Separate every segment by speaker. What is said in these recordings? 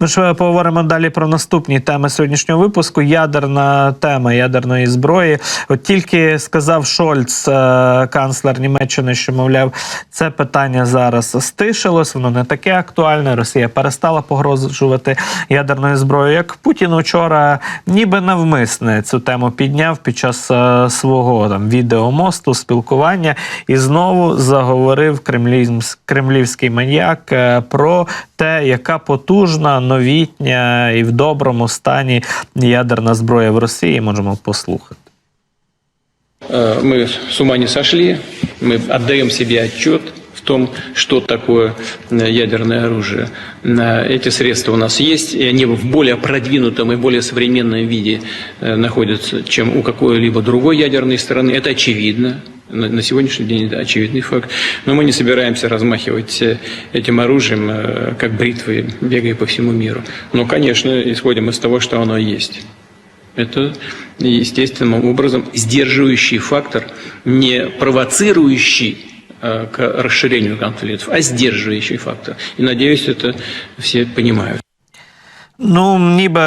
Speaker 1: Ми ж е, поговоримо далі про наступні теми сьогоднішнього випуску. Ядерна тема ядерної зброї. От тільки сказав Шольц, е, канцлер Німеччини, що мовляв, це питання зараз стишилось, воно не таке актуальне. Росія перестала погрожувати ядерною зброєю. Як Путін учора, ніби навмисне цю тему підняв під час е, свого там відеомосту, спілкування і знову заговорив кремлівський маньяк е, про те, яка потужна, новітня і в доброму стані ядерна зброя в Росії. Можемо послухати.
Speaker 2: Э, Мы с ума не сошли, мы отдаем себе отчет в том, что такое э, ядерное оружие. Э, Эти средства у нас есть, и они в более продвинутом и более современном виде э, находятся, чем у какой-либо другой ядерной страны. Это очевидно. На сегодняшний день это очевидный факт. Но мы не собираемся размахивать э, этим оружием, э, как бритвой, бегая по всему миру. Но, конечно, исходим из того, что оно есть. Это естественным образом сдерживающий фактор, не провоцирующий э, к расширению конфликтов, а сдерживающий фактор. И надеюсь, это все понимают.
Speaker 1: Ну, ніби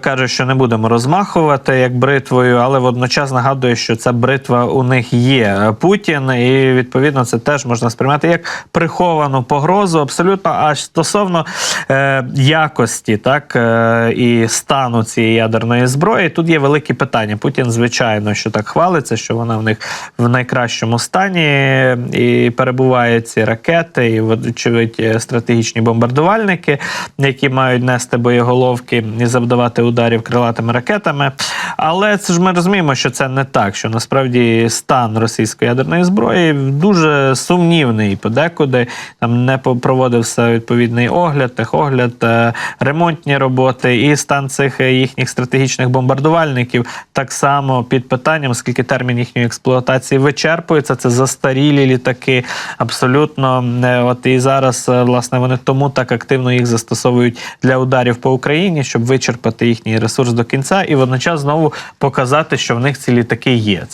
Speaker 1: каже, що не будемо розмахувати як бритвою, але водночас нагадує, що ця бритва у них є Путін, і відповідно це теж можна сприймати як приховану погрозу. Абсолютно. А стосовно е, якості, так е, і стану цієї ядерної зброї, тут є великі питання. Путін, звичайно, що так хвалиться, що вона в них в найкращому стані і перебуває ці ракети, і вочевидь стратегічні бомбардувальники, які мають нести боєголовки і завдавати ударів крилатими ракетами. Але це ж ми розуміємо, що це не так. Що насправді стан російської ядерної зброї дуже сумнівний. Подекуди там не проводився відповідний огляд, техогляд, е, ремонтні роботи, і стан цих їхніх стратегічних бомбардувальників так само під питанням, оскільки термін їхньої експлуатації вичерпується. Це застарілі літаки. Абсолютно е, от і зараз е, власне вони тому так активно їх застосовують для ударів по Україні, щоб вичерпати їхній ресурс до кінця, і водночас знову показати, що в них ці літаки є.